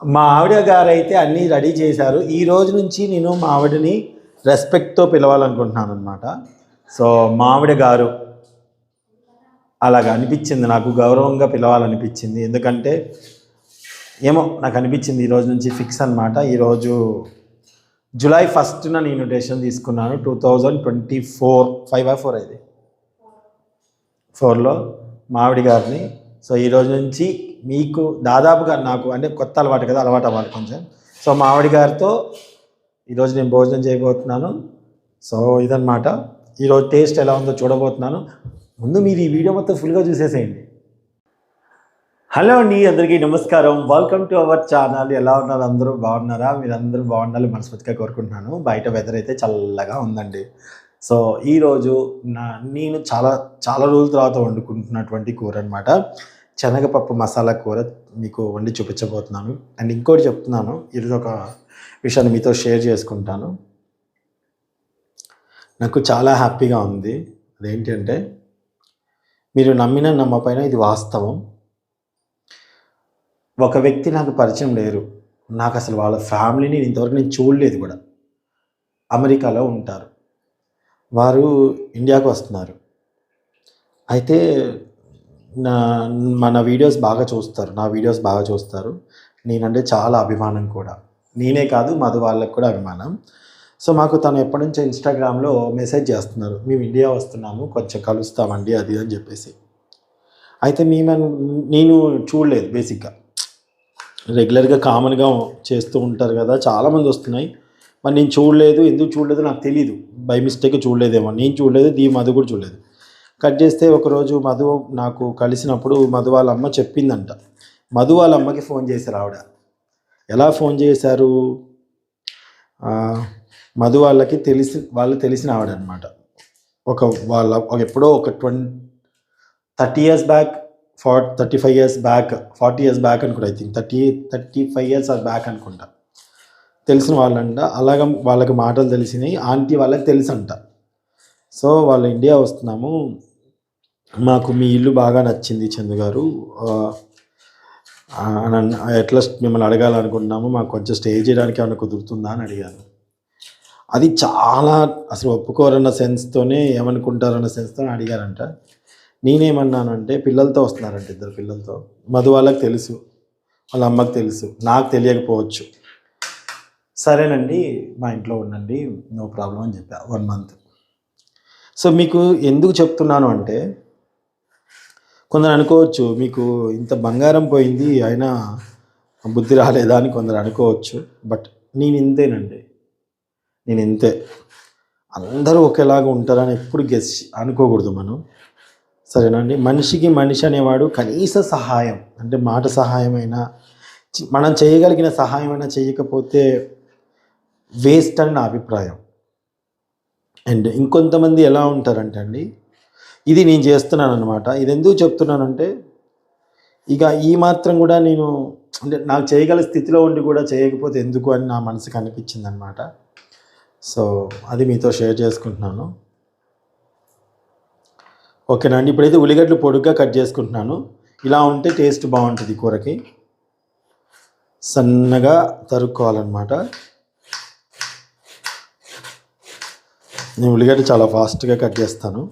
మా ఆవిడ గారు అయితే అన్నీ రెడీ చేశారు. ఈ రోజు నుంచి నేను మా ఆవిడని రెస్పెక్ట్తో పిలవాలనుకుంటున్నాను అనమాట సో మా ఆవిడ గారు అలాగ అనిపించింది నాకు గౌరవంగా పిలవాలనిపించింది. ఎందుకంటే ఏమో నాకు అనిపించింది ఈ రోజు నుంచి ఫిక్స్ అనమాట ఈరోజు జూలై ఫస్ట్న నేను ఇన్విటేషన్ తీసుకున్నాను. Two thousand twenty four five ఆ ఫోర్ అయితే ఫోర్లో మావిడి గారిని. సో ఈ రోజు నుంచి మీకు దాదాపుగా నాకు అంటే కొత్త అలవాటు కదా అలవాటు అవ్వాలి కొంచెం. సో మావిడి గారితో ఈరోజు నేను భోజనం చేయబోతున్నాను. సో ఇదనమాట ఈరోజు టేస్ట్ ఎలా ఉందో చూడబోతున్నాను. ముందు మీరు ఈ వీడియో మొత్తం ఫుల్గా చూసేసేయండి. హలో అండి అందరికీ నమస్కారం. వెల్కమ్ టు అవర్ ఛానల్ ఎలా ఉన్నారు? అందరూ బాగున్నారా? మీరు అందరూ బాగుండాలి మనస్ఫూర్తిగా కోరుకుంటున్నాను. బయట వెదర్ అయితే చల్లగా ఉందండి. సో ఈరోజు నా నేను చాలా చాలా రోజుల తర్వాత వండుకుంటున్నటువంటి కూర అనమాట శనగపప్పు మసాలా కూర మీకు వండి చూపించబోతున్నాను. అండ్ ఇంకోటి చెప్తున్నాను ఈరోజు ఒక విషయాన్ని మీతో షేర్ చేసుకుంటాను. నాకు చాలా హ్యాపీగా ఉంది. అదేంటి అంటే మీరు నమ్మిన నమ్మపైన ఇది వాస్తవం. ఒక వ్యక్తి నాకు పరిచయం లేరు. నాకు అసలు వాళ్ళ ఫ్యామిలీని ఇంతవరకు నేను చూడలేదు కూడా. అమెరికాలో ఉంటారు. వారు ఇండియాకు వస్తున్నారు. అయితే నా మన వీడియోస్ బాగా చూస్తారు. నా వీడియోస్ బాగా చూస్తారు. నేనంటే చాలా అభిమానం కూడా. నేనే కాదు మధు వాళ్ళకు కూడా అభిమానం. సో మాకు తను ఎప్పటి నుంచో ఇన్స్టాగ్రామ్లో మెసేజ్ చేస్తున్నారు. మేము ఇండియా వస్తున్నాము కొంచెం కలుస్తామండి అది అని చెప్పేసి. అయితే మేము నేను చూడలేదు బేసిక్గా రెగ్యులర్గా కామన్గా చేస్తూ ఉంటారు కదా చాలామంది వస్తున్నాయి. మరి నేను చూడలేదు ఎందుకు చూడలేదు నాకు తెలియదు బై మిస్టేక్ చూడలేదేమో. నేను చూడలేదు దీ మధు కూడా చూడలేదు. కట్ చేస్తే ఒకరోజు మధు నాకు కలిసినప్పుడు మధు వాళ్ళ అమ్మ చెప్పిందంట. మధు వాళ్ళ అమ్మకి ఫోన్ చేశారు ఆవిడ ఎలా ఫోన్ చేశారు? మధు వాళ్ళకి తెలిసి వాళ్ళు తెలిసిన ఆవిడ అనమాట ఒక వాళ్ళ ఎప్పుడో ఒక twenty thirty years back for thirty five years back forty years back అనుకుంటా I think. Thirty thirty five years back అనుకుంటా. తెలిసిన వాళ్ళంట. అలాగ వాళ్ళకి మాటలు తెలిసినాయి. ఆంటీ వాళ్ళకి తెలుసంట. సో వాళ్ళు ఇండియా వస్తున్నాము. మాకు మీ ఇల్లు బాగా నచ్చింది చందు గారు. ఎట్లా మిమ్మల్ని అడగాలనుకుంటున్నాము మాకు కొంచెం స్టే చేయడానికి ఏమైనా కుదురుతుందా అని అడిగాను. అది చాలా అసలు ఒప్పుకోరన్న సెన్స్తోనే ఏమనుకుంటారన్న సెన్స్తో అడిగారంట. నేనేమన్నానంటే పిల్లలతో వస్తున్నారంట ఇద్దరు పిల్లలతో. మధు వాళ్ళకి తెలుసు వాళ్ళ అమ్మకి తెలుసు నాకు తెలియకపోవచ్చు. సరేనండి మా ఇంట్లో ఉండండి నో ప్రాబ్లం అని చెప్పా వన్ మంత్. సో మీకు ఎందుకు చెప్తున్నాను అంటే కొందరు అనుకోవచ్చు మీకు ఇంత బంగారం పోయింది అయినా బుద్ధి రాలేదా? అని కొందరు అనుకోవచ్చు. బట్ నేను ఇంతేనండి. నేను ఇంతే. అందరూ ఒకేలాగా ఉంటారని ఎప్పుడు గెస్ అనుకోకూడదు మనం. సరేనండి? మనిషికి మనిషి అనేవాడు కనీస సహాయం అంటే మాట సహాయమైనా మనం చేయగలిగిన సహాయమైనా చేయకపోతే వేస్ట్ అని నా అభిప్రాయం. అండ్ ఇంకొంతమంది ఎలా ఉంటారంటే అండి ఇది నేను చేస్తున్నాను అనమాట ఇది ఎందుకు చెప్తున్నానంటే ఇక ఈ మాత్రం కూడా నేను అంటే నాకు చేయగల స్థితిలో ఉండి కూడా చేయకపోతే ఎందుకు అని నా మనసుకు అనిపించింది అనమాట సో అది మీతో షేర్ చేసుకుంటున్నాను. ఓకేనా అండి ఇప్పుడైతే ఉల్లిగడ్డలు పొడుగ్గా కట్ చేసుకుంటున్నాను. ఇలా ఉంటే టేస్ట్ బాగుంటుంది కూరకి. సన్నగా తరుక్కోవాలన్నమాట. నేను ఉల్లిగడ్డ చాలా ఫాస్ట్గా కట్ చేస్తాను.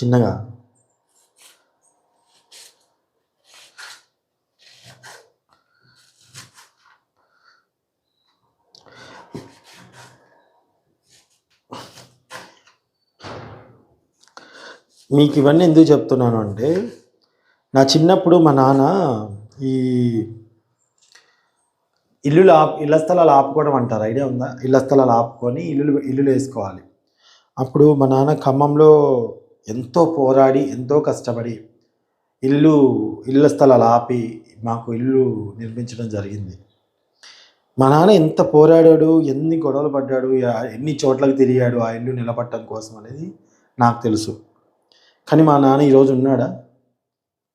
చిన్నగా. మీకు ఇవన్నీ ఎందుకు చెప్తున్నాను అంటే నా చిన్నప్పుడు మా నాన్న ఈ ఇల్లులు ఆప్ ఇళ్ళ స్థలాలు ఆపుకోవడం అంటారు. ఐడియా ఉందా? ఇళ్ళ స్థలాలు ఆపుకొని ఇల్లులు ఇల్లులు వేసుకోవాలి. అప్పుడు మా నాన్న ఖమ్మంలో ఎంతో పోరాడి ఎంతో కష్టపడి ఇల్లు ఇళ్ళ స్థలాలు ఆపి మాకు ఇల్లు నిర్మించడం జరిగింది. మా నాన్న ఎంత పోరాడాడు ఎన్ని గొడవలు పడ్డాడు ఎన్ని చోట్లకు తిరిగాడు ఆ ఇల్లు నిలబట్టడం కోసం అనేది నాకు తెలుసు. కానీ మా నాన్న ఈరోజు ఉన్నాడా?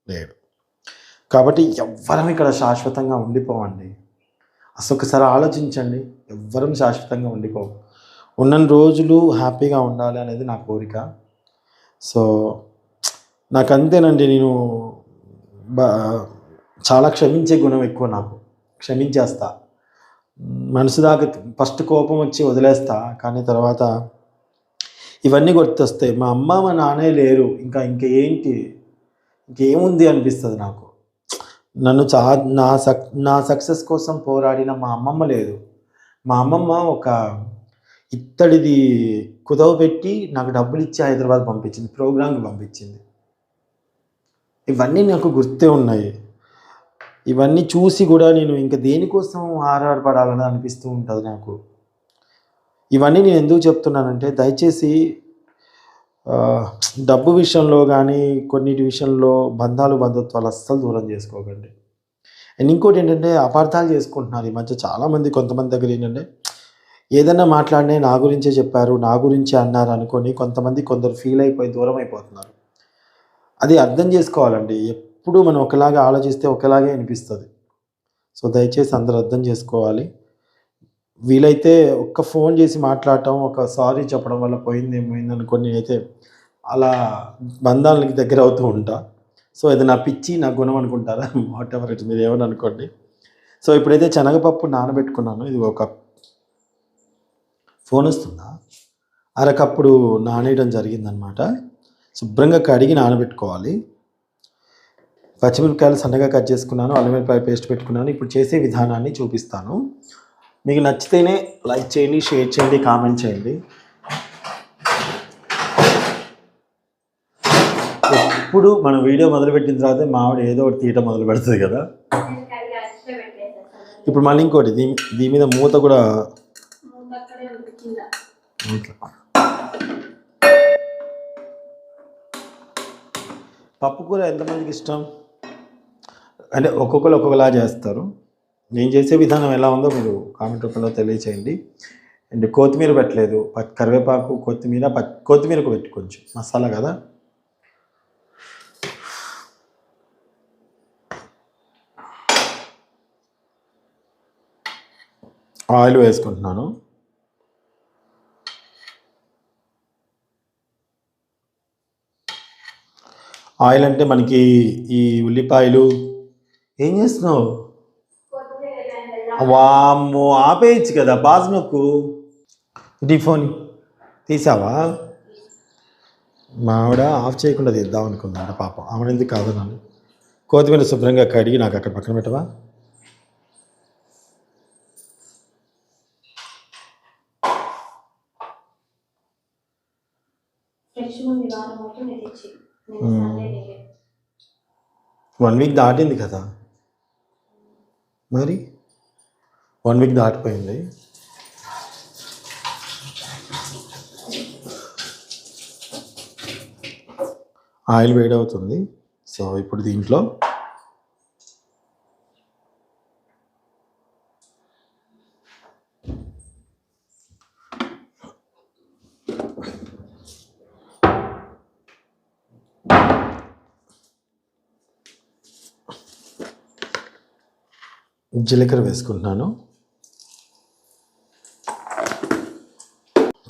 లేడు. కాబట్టి ఎవ్వరం ఇక్కడ శాశ్వతంగా ఉండిపోవండి. అసలు ఒకసారి ఆలోచించండి ఎవ్వరం శాశ్వతంగా ఉండిపోవు ఉన్న రోజులు హ్యాపీగా ఉండాలి అనేది నా కోరిక. సో నాకు అంతేనండి నేను బా చాలా క్షమించే గుణం ఎక్కువ నాకు. క్షమించేస్తా. మనసు దాకా ఫస్ట్ కోపం వచ్చి వదిలేస్తా కానీ తర్వాత ఇవన్నీ గుర్తొస్తాయి. మా అమ్మ మా నాన్నే లేరు. ఇంకా ఇంకా ఏంటి? ఇంకేముంది అనిపిస్తుంది నాకు. నన్ను చా నా సక్ నా సక్సెస్ కోసం పోరాడిన మా అమ్మమ్మ లేదు. మా అమ్మమ్మ ఒక ఇత్తడిది కుదవ పెట్టి నాకు డబ్బులు ఇచ్చి హైదరాబాద్ పంపించింది ప్రోగ్రాంకి పంపించింది. ఇవన్నీ నాకు గుర్తే ఉన్నాయి. ఇవన్నీ చూసి కూడా నేను ఇంకా దేనికోసం ఆరాటపడాలని అనిపిస్తూ ఉంటుంది నాకు. ఇవన్నీ నేను ఎందుకు చెప్తున్నానంటే దయచేసి డబ్బు విషయంలో కానీ కొన్నిటి విషయంలో బంధాలు బంధుత్వాలు అస్సలు దూరం చేసుకోకండి. అండ్ ఇంకోటి ఏంటంటే అపార్థాలు చేసుకుంటున్నారు. ఈ మధ్య చాలామంది కొంతమంది దగ్గర ఏంటంటే ఏదైనా మాట్లాడినా నా గురించే చెప్పారు నా గురించే అన్నారు అనుకొని కొంతమంది కొందరు ఫీల్ అయిపోయి దూరం అయిపోతున్నారు. అది అర్థం చేసుకోవాలండి. ఎప్పుడు మనం ఒకలాగా ఆలోచిస్తే ఒకలాగే అనిపిస్తుంది. సో దయచేసి అందరు అర్థం చేసుకోవాలి. వీలైతే ఒక్క ఫోన్ చేసి మాట్లాడటం ఒక సారీ చెప్పడం వల్ల పోయింది ఏమైంది అనుకోని నేనైతే అలా బంధాలకి దగ్గర అవుతూ ఉంటా. సో ఇది నా పిచ్చి నా గుణం అనుకుంటారా? వాట్ ఎవర్ ఇట్ మీరు ఏమని అనుకోండి. సో ఇప్పుడైతే శనగపప్పు నానబెట్టుకున్నాను. ఇది ఒక ఫోన్ వస్తుందా అరకప్పుడు నానేయడం జరిగిందనమాట. శుభ్రంగా కడిగి నానబెట్టుకోవాలి. పచ్చిమిరపకాయలు సన్నగా కట్ చేసుకున్నాను అల్లం వెల్లిపాయ పేస్ట్ పెట్టుకున్నాను. ఇప్పుడు చేసే విధానాన్ని చూపిస్తాను. మీకు నచ్చితేనే లైక్ చేయండి షేర్ చేయండి కామెంట్ చేయండి. ఎప్పుడు మనం వీడియో మొదలుపెట్టిన తర్వాత మావిడ ఏదో ఒకటి తీయటం మొదలు పెడుతుంది కదా. ఇప్పుడు మళ్ళీ ఇంకోటి దీని దీని మీద మూత కూడా. పప్పు కూర ఎంతమందికి ఇష్టం? అంటే ఒక్కొక్కరు ఒక్కొక్కలా చేస్తారు. నేను చేసే విధానం ఎలా ఉందో మీరు కామెంట్ రూపంలో తెలియచేయండి. అండ్ కొత్తిమీర పెట్టలేదు. కరివేపాకు కొత్తిమీర ప- కొత్తిమీరకు పెట్టి కొంచెం. మసాలా కదా? ఆయిల్ వేసుకుంటున్నాను. ఆయిల్ అంటే మనకి ఈ ఉల్లిపాయలు. ఏం చేస్తున్నావు? వామ్మో ఆపేయచ్చు కదా బాజ్ నొక్కు ఇది ఫోన్. తీసావా? మా ఆవిడ ఆఫ్ చేయకుండా తీద్దాం అనుకుందంట పాపం. ఆవిడ ఎందుకు కాదు నన్ను? కొత్తిమీర శుభ్రంగా కడిగి నాకు అక్కడ పక్కన పెట్టవా? ఫ్రెష్ ఉంది వారం మొత్తం వన్ వీక్ దాటింది కదా. మరి? వన్ వీక్ దాటిపోయింది. ఆయిల్ వేడవుతుంది. సో ఇప్పుడు దీంట్లో జీలకర్ర వేసుకుంటున్నాను.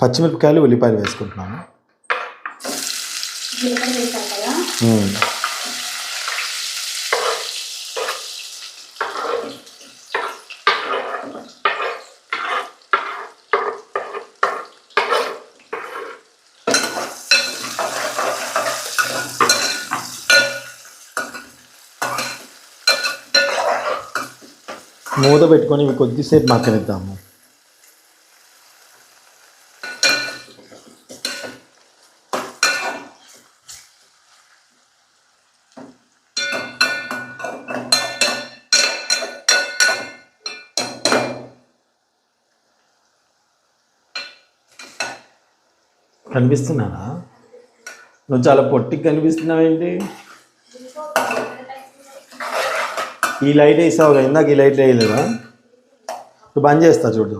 పచ్చిమిరపకాయలు ఉల్లిపాయలు వేసుకుంటున్నాను. మూత పెట్టుకొని ఇవి కొద్దిసేపు మక్కనిద్దాము కనిపిస్తున్నానా? నువ్వు చాలా పొట్టికి కనిపిస్తున్నావేంటి? ఈ లైట్ వేసావు కదా ఇందాక ఈ లైట్ వేయలేదా ఇప్పుడు బంద్ చేస్తా చూడు.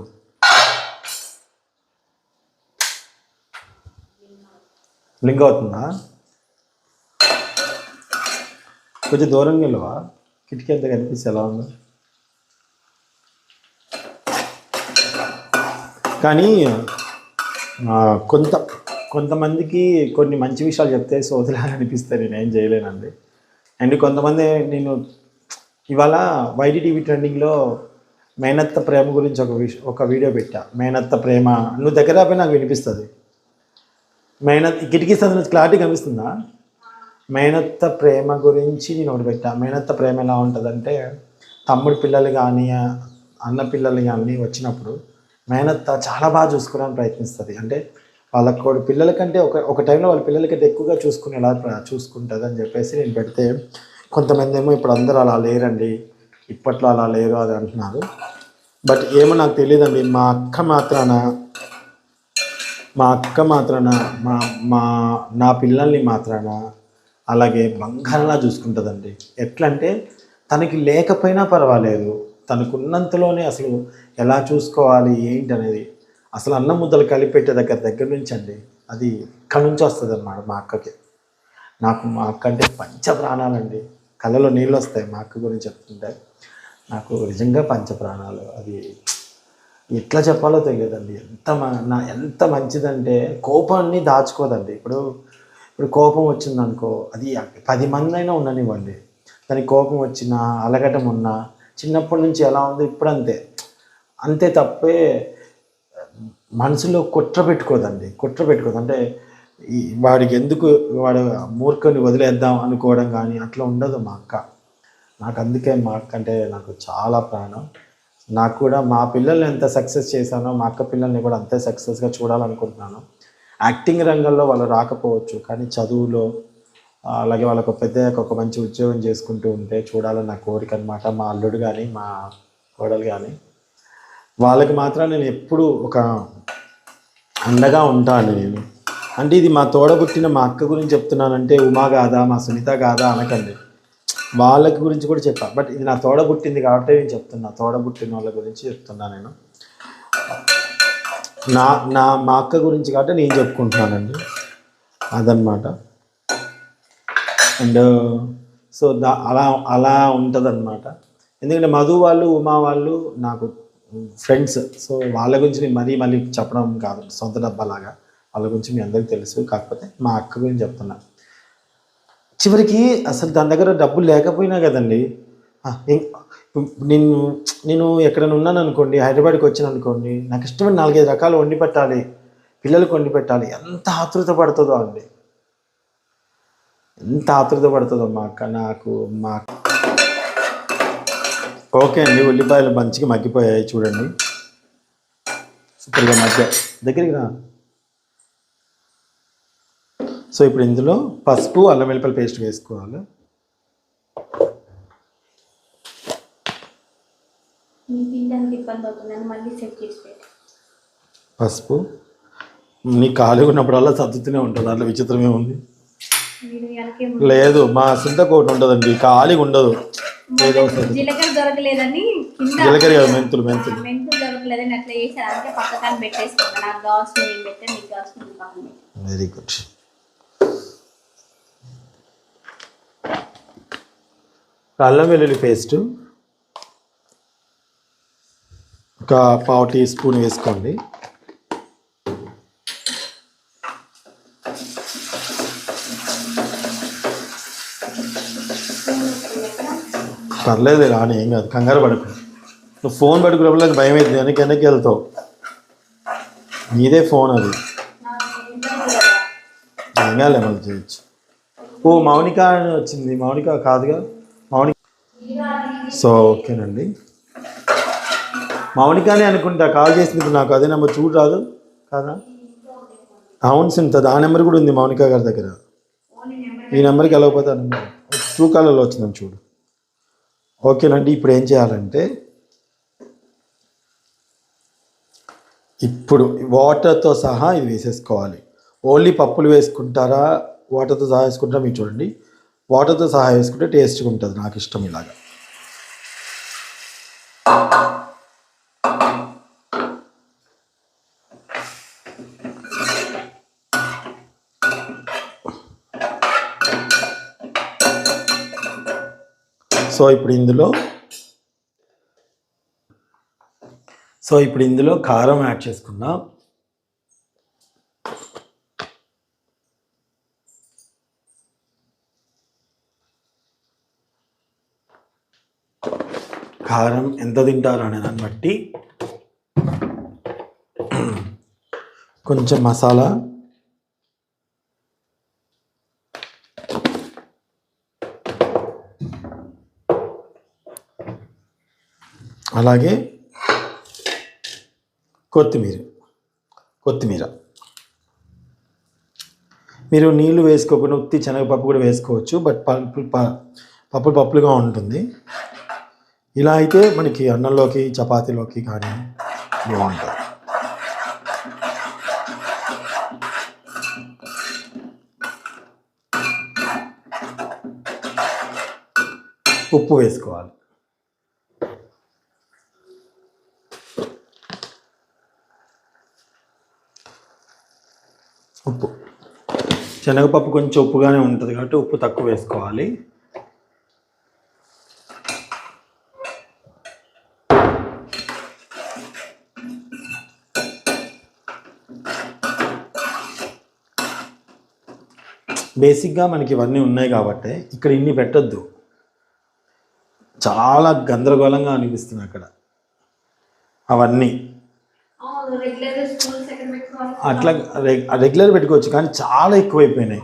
లింక్ అవుతుందా? కొంచెం దూరంగా వెళ్ళవా? కిటికీ అంతా కనిపిస్తే ఎలా ఉందో? కానీ కొంత కొంతమందికి కొన్ని మంచి విషయాలు చెప్తే సోదరాలు అనిపిస్తే నేను ఏం చేయలేనండి. అండ్ కొంతమంది నేను ఇవాళ వైడిటీవీ ట్రెండింగ్లో మేనత్త ప్రేమ గురించి ఒక విష ఒక వీడియో పెట్టా. మేనత్త ప్రేమ. నువ్వు దగ్గర పోయి నాకు వినిపిస్తుంది. మేనత్ కిటికీ సందు క్లారిటీ కనిపిస్తుందా? మేనత్త ప్రేమ గురించి నేను ఒకటి పెట్టా. మేనత్త ప్రేమ ఎలా ఉంటుందంటే తమ్ముడు పిల్లలు కానీ అన్న పిల్లలు కానీ వచ్చినప్పుడు మేనత్త చాలా బాగా చూసుకోవడానికి ప్రయత్నిస్తుంది. అంటే వాళ్ళ కూడా పిల్లల కంటే ఒక ఒక టైంలో వాళ్ళ పిల్లల కంటే ఎక్కువగా చూసుకునేలా చూసుకుంటుంది అని చెప్పేసి నేను పెడితే కొంతమంది ఏమో ఇప్పుడు అందరూ అలా లేరండి ఇప్పట్లో అలా లేరు అది అంటున్నారు. బట్ ఏమో నాకు తెలియదండి మా అక్క మాత్రాన మా అక్క మాత్రాన మా మా నా పిల్లల్ని మాత్రాన అలాగే బంగారంలా చూసుకుంటుందండి. ఎట్లా అంటే తనకి లేకపోయినా పర్వాలేదు తనకున్నంతలోనే అసలు ఎలా చూసుకోవాలి ఏంటి అనేది అసలు అన్నం ముద్దలు కలిపెట్టే దగ్గర దగ్గర నుంచి అండి అది ఇక్కడి నుంచి వస్తుంది అన్నమాట మా అక్కకి. నాకు మా అక్క అంటే పంచ ప్రాణాలండి. కళ్ళలో నీళ్ళు వస్తాయి మా అక్క గురించి చెప్తుంటే. నాకు నిజంగా పంచప్రాణాలు. అది ఎట్లా చెప్పాలో తెలియదండి. ఎంత మ- నా ఎంత మంచిదంటే కోపాన్ని దాచుకోదండి. ఇప్పుడు ఇప్పుడు కోపం వచ్చిందనుకో అది పది మంది అయినా ఉండనివ్వండి. దానికి కోపం వచ్చినా అలగటం ఉన్నా చిన్నప్పటి నుంచి ఎలా ఉందో ఇప్పుడు అంతే అంతే తప్పే మనసులో కుట్ర పెట్టుకోదండి. కుట్ర పెట్టుకోదు. అంటే ఈ వాడికి ఎందుకు వాడు మూర్ఖుని వదిలేద్దాం అనుకోవడం కానీ అట్లా ఉండదు మా అక్క. నాకు అందుకే మా అక్క అంటే నాకు చాలా ప్రాణం. నాకు కూడా మా పిల్లల్ని ఎంత సక్సెస్ చేశానో మా అక్క పిల్లల్ని కూడా అంతే సక్సెస్గా చూడాలనుకుంటున్నాను. యాక్టింగ్ రంగంలో వాళ్ళు రాకపోవచ్చు కానీ చదువులో అలాగే వాళ్ళకు పెద్ద ఒక మంచి ఉద్యోగం చేసుకుంటూ ఉంటే చూడాలని నా కోరిక అనమాట మా అల్లుడు కానీ మా కోడలు కానీ వాళ్ళకి మాత్రం నేను ఎప్పుడూ ఒక అండగా ఉంటాను నేను. అంటే ఇది మా తోడబుట్టిన మా అక్క గురించి చెప్తున్నానంటే ఉమా కాదా మా సునీత కాదా అనకండి. వాళ్ళకి గురించి కూడా చెప్పా. బట్ ఇది నా తోడబుట్టింది కాబట్టి నేను చెప్తున్నా. తోడబుట్టిన వాళ్ళ గురించి చెప్తున్నా నేను. నా నా మా అక్క గురించి కాబట్టి నేను చెప్పుకుంటున్నానండి. అదనమాట అండ్ సో దా అలా అలా ఉంటుంది ఎందుకంటే మధు వాళ్ళు ఉమా వాళ్ళు నాకు ఫ్రెండ్స్. సో వాళ్ళ గురించి నేను మరీ మళ్ళీ చెప్పడం కాదు. సొంత డబ్బాలాగా. వాళ్ళ గురించి మీ అందరికీ తెలుసు. కాకపోతే మా అక్క గురించి చెప్తున్నా. చివరికి అసలు దాని దగ్గర డబ్బులు లేకపోయినా కదండి. నేను నేను ఎక్కడైనా ఉన్నాను అనుకోండి హైదరాబాద్కి వచ్చాను అనుకోండి నాకు ఇష్టమైన నాలుగైదు రకాలు వండి పెట్టాలి. పిల్లలకు వండి పెట్టాలి. ఎంత ఆతృత పడుతుందో అండి. ఎంత ఆతృత పడుతుందో మా అక్క నాకు మా ఓకే అండి ఉల్లిపాయలు మంచిగా మగ్గిపోయాయి చూడండి. సూపర్గా మధ్య దగ్గరికి రా. సో ఇప్పుడు ఇందులో పసుపు అల్లం వెల్లిపాయల పేస్ట్ వేసుకోవాలి. పసుపు. నీ ఖాళీ ఉన్నప్పుడల్లా సర్దుతూనే ఉంటుంది అట్లా విచిత్రమే ఉంది. లేదు మా సింతకు ఒకటి ఉండదండి ఖాళీగా ఉండదు. ఏదో జీలకర్ర దొరకలేదని మెంతులు మెంతులు. మెంతులు దొరకలేదని అట్లా చేశాను అందుకే పక్కన పెట్టేసుకున్నాను నాకు కావాల్సిన నేను పెట్టాను నీకు కావాల్సిన నువ్వు పక్కన పెట్టు వెరీ గుడ్ అల్లం వెల్లుల్లి పేస్ట్. ఒక పావు టీ స్పూన్ వేసుకోండి. పర్లేదు రాని ఏం కాదు కంగారు పడకు. నువ్వు ఫోన్ పట్టుకున్నప్పుడు భయం అవుతుంది వెనక్కి వెనక్కి వెళ్తావు. నీదే ఫోన్ అది. ఏం కాలే మళ్ళీ చేయొచ్చు ఓ మౌనిక అని వచ్చింది మౌనిక కాదుగా? సో ఓకేనండి. మౌనికానే అనుకుంటా కాల్ చేసింది నాకు. అదే నెంబర్ చూడు రాదు. కాదా? అవును సింత ఆ నెంబర్ కూడా ఉంది మౌనిక గారి దగ్గర. ఈ నెంబర్కి వెళ్ళకపోతే ఆ నెంబర్ ట్రూ కాలర్లో వచ్చిందని చూడు. ఓకేనండి ఇప్పుడు ఏం చేయాలంటే ఇప్పుడు వాటర్తో సహా ఇది వేసేసుకోవాలి. ఓన్లీ పప్పులు వేసుకుంటారా? వాటర్తో సహా వేసుకుంటారా? మీరు చూడండి. వాటర్తో సహా వేసుకుంటే టేస్ట్గా ఉంటుంది. నాకు ఇష్టం ఇలాగా. సో ఇప్పుడు ఇందులో సో ఇప్పుడు ఇందులో కారం యాడ్ చేసుకుందాం కారం ఎంత తింటారు అనే దాన్ని బట్టి కొంచెం మసాలా అలాగే కొత్తిమీర కొత్తిమీర. మీరు నీళ్ళు వేసుకోకుండా ఉత్తి శనగపప్పు కూడా వేసుకోవచ్చు బట్ పప్పు ప- పప్పులు పప్పులుగా ఉంటుంది. ఇలా అయితే మనకి అన్నంలోకి చపాతీలోకి కానీ బాగుంటుంది ఉప్పు వేసుకోవాలి. ఉప్పు. శనగపప్పు కొంచెం ఉప్పుగానే ఉంటుంది కాబట్టి ఉప్పు తక్కువ వేసుకోవాలి. బేసిక్గా మనకి ఇవన్నీ ఉన్నాయి కాబట్టి ఇక్కడ ఇన్ని పెట్టొద్దు. చాలా గందరగోళంగా అనిపిస్తుంది అక్కడ. అవన్నీ. అట్లా రెగ్- రెగ్యులర్ పెట్టుకోవచ్చు కానీ చాలా ఎక్కువైపోయినాయి.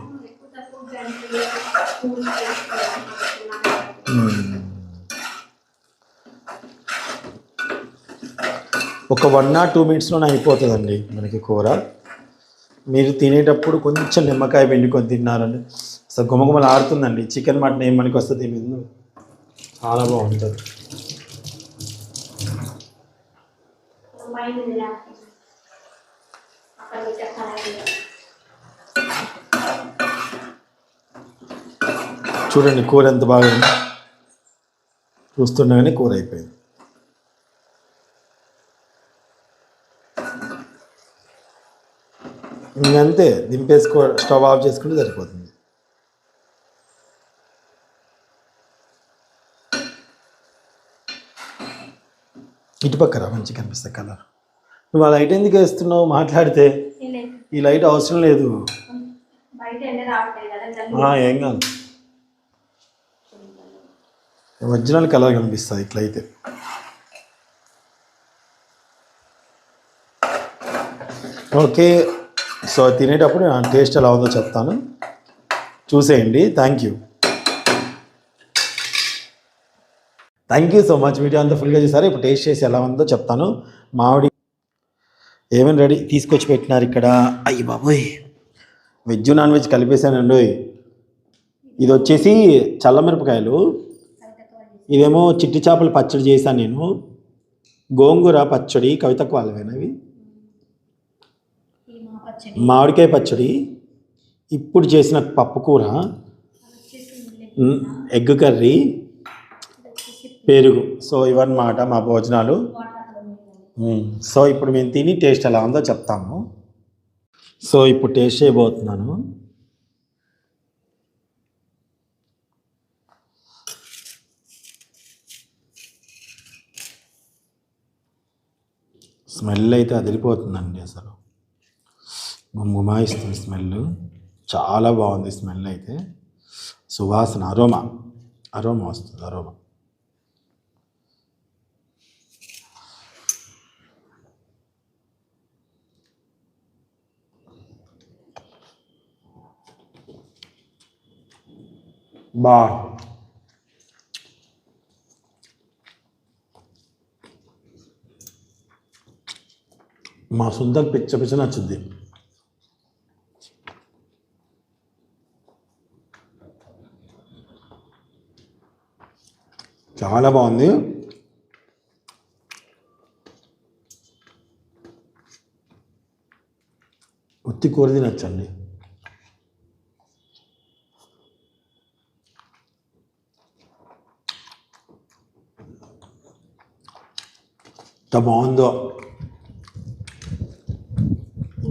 ఒక వన్ ఆర్ టూ మినిట్స్లోనే అయిపోతుందండి మనకి కూర. మీరు తినేటప్పుడు కొంచెం నిమ్మకాయ పిండుకొని తిన్నారండి. అసలు గుమగుమలు ఆడుతుందండి. చికెన్ మటన్ ఏం మనకి వస్తుంది మీద చాలా బాగుంటుంది. చూడండి కూర ఎంత బాగా చూస్తుండగానే కూర అయిపోయింది. ఇంకంతే దింపేసుకో స్టవ్ ఆఫ్ చేసుకుంటే సరిపోతుంది. ఇటుపక్కరా మంచిగా కనిపిస్తుంది కలర్. నువ్వు ఆ లైట్ ఎందుకు వేస్తున్నావు? మాట్లాడితే. ఈ లైట్ అవసరం లేదు. ఏం కాదు. ఒరిజినల్ కలర్ కనిపిస్తుంది ఇట్లయితే ఓకే. సో తినేటప్పుడు నా టేస్ట్ ఎలా ఉందో చెప్తాను. చూసేయండి. Thank you thank you so much video అంతా ఫుల్గా చూసారు? ఇప్పుడు టేస్ట్ చేసి ఎలా ఉందో చెప్తాను. మామిడి ఏమైనా రెడీ? తీసుకొచ్చి పెట్టినారు ఇక్కడ. అయ్యి బాబోయ్. వెజ్ నాన్ వెజ్ కలిపేశానండి ఇది వచ్చేసి చల్లమిరపకాయలు ఇదేమో చిట్టి చేపల పచ్చడి చేశాను నేను. గోంగూర పచ్చడి కవితకు వాళ్ళవేనవి మామిడికాయ పచ్చడి. ఇప్పుడు చేసిన పప్పు కూర. Egg curry. పెరుగు. సో ఇవన్నమాట మా భోజనాలు. సో ఇప్పుడు మేము తిని టేస్ట్ ఎలా ఉందో చెప్తాము. సో ఇప్పుడు టేస్ట్ చేయబోతున్నాను. స్మెల్ అయితే అదిరిపోతుందండి అసలు. గుమగుమాయిస్తుంది స్మెల్. చాలా బాగుంది స్మెల్ అయితే. సువాసన అరోమా. అరోమా వస్తుంది అరోమా. బా. మా సుందర్ పిచ్చ పిచ్చ నచ్చింది. చాలా బాగుంది. ఉత్తి కోరిది నచ్చండి. ఎంత బాగుందో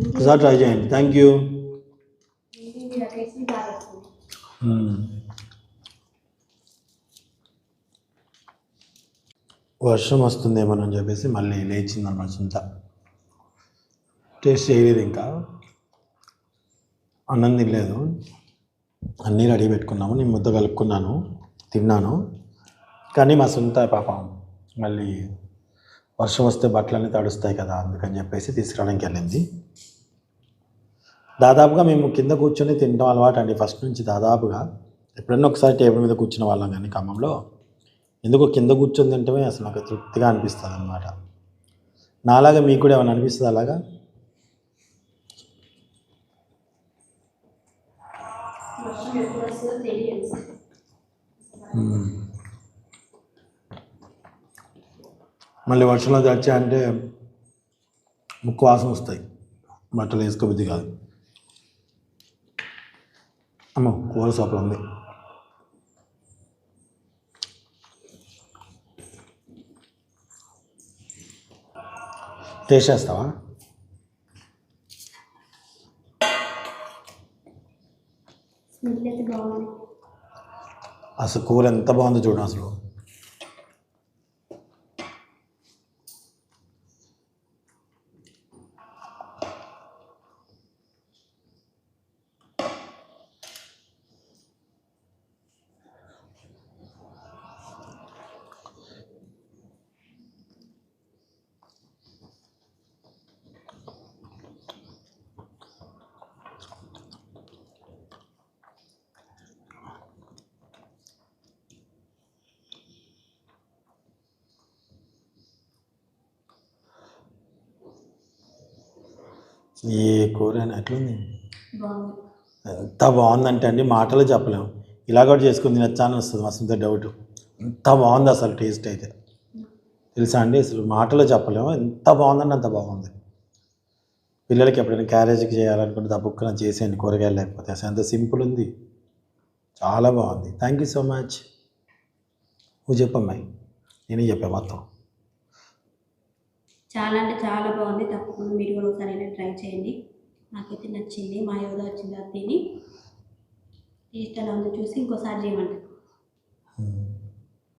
ఒకసారి ట్రై చేయండి థ్యాంక్ యూ వర్షం వస్తుందేమో అని వర్షం వస్తుందేమోనని చెప్పేసి మళ్ళీ లేచిందన్నమాట చింత టేస్ట్ చేయలేదు ఇంకా. అన్నం తినలేదు. అన్నీ రెడీ పెట్టుకున్నాము. నేను ముద్ద కలుపుకున్నాను. తిన్నాను. కానీ మా సొంత పాపం మళ్ళీ వర్షం వస్తే బట్టలన్నీ తడుస్తాయి కదా అందుకని చెప్పేసి తీసుకురావడానికి వెళ్ళింది. దాదాపుగా మేము కింద కూర్చొని తినడం అలవాటు అండి. ఫస్ట్ నుంచి దాదాపుగా ఎప్పుడన్నా ఒకసారి టేబుల్ మీద కూర్చున్న వాళ్ళం కానీ ఖమ్మంలో. ఎందుకో కింద కూర్చొని తింటమే అసలు నాకు తృప్తిగా అనిపిస్తుంది అనమాట నాలాగా మీకు కూడా ఏమైనా అనిపిస్తుంది అలాగా ఎప్పుడు వస్తుందో తెలియదు మళ్ళీ వర్షంలో తెచ్చా అంటే ముక్కు వాసన వస్తాయి. బట్టలు వేసుకోబుద్ది కాదు. అమ్మ కూర సోపలు ఉంది. టేస్ట్ చేస్తావా? అసలు కూర ఎంత బాగుందో చూడు అసలు. ఏ కూర ఎట్లుంది బాగుంది. ఎంత బాగుందంటే అండి మాటలు చెప్పలేము ఇలా కూడా చేసుకుని తినచ్చా అని వస్తుంది మస్తు డౌట్. ఎంత బాగుంది అసలు టేస్ట్ అయితే. తెలుసా అండి అసలు మాటలు చెప్పలేము ఎంత బాగుందండి అంత బాగుంది. పిల్లలకి ఎప్పుడైనా క్యారేజీకి చేయాలనుకుంటే దబ్బుక్కున చేసేయండి కూరగాయలు లేకపోతే. అసలు ఎంత సింపుల్ ఉంది. చాలా బాగుంది. థ్యాంక్ యూ సో మచ్ నువ్వు చెప్పమ్మాయి నేనే చెప్పా మొత్తం. చాలా అంటే చాలా బాగుంది. తప్పకుండా మీరు కూడా ఒకసారి అయినా ట్రై చేయండి. నాకైతే నచ్చింది. మా యోధ వచ్చింది అది తిని. టేస్ట్ ఎలా ఉందో చూసి ఇంకోసారి చేయమంటారు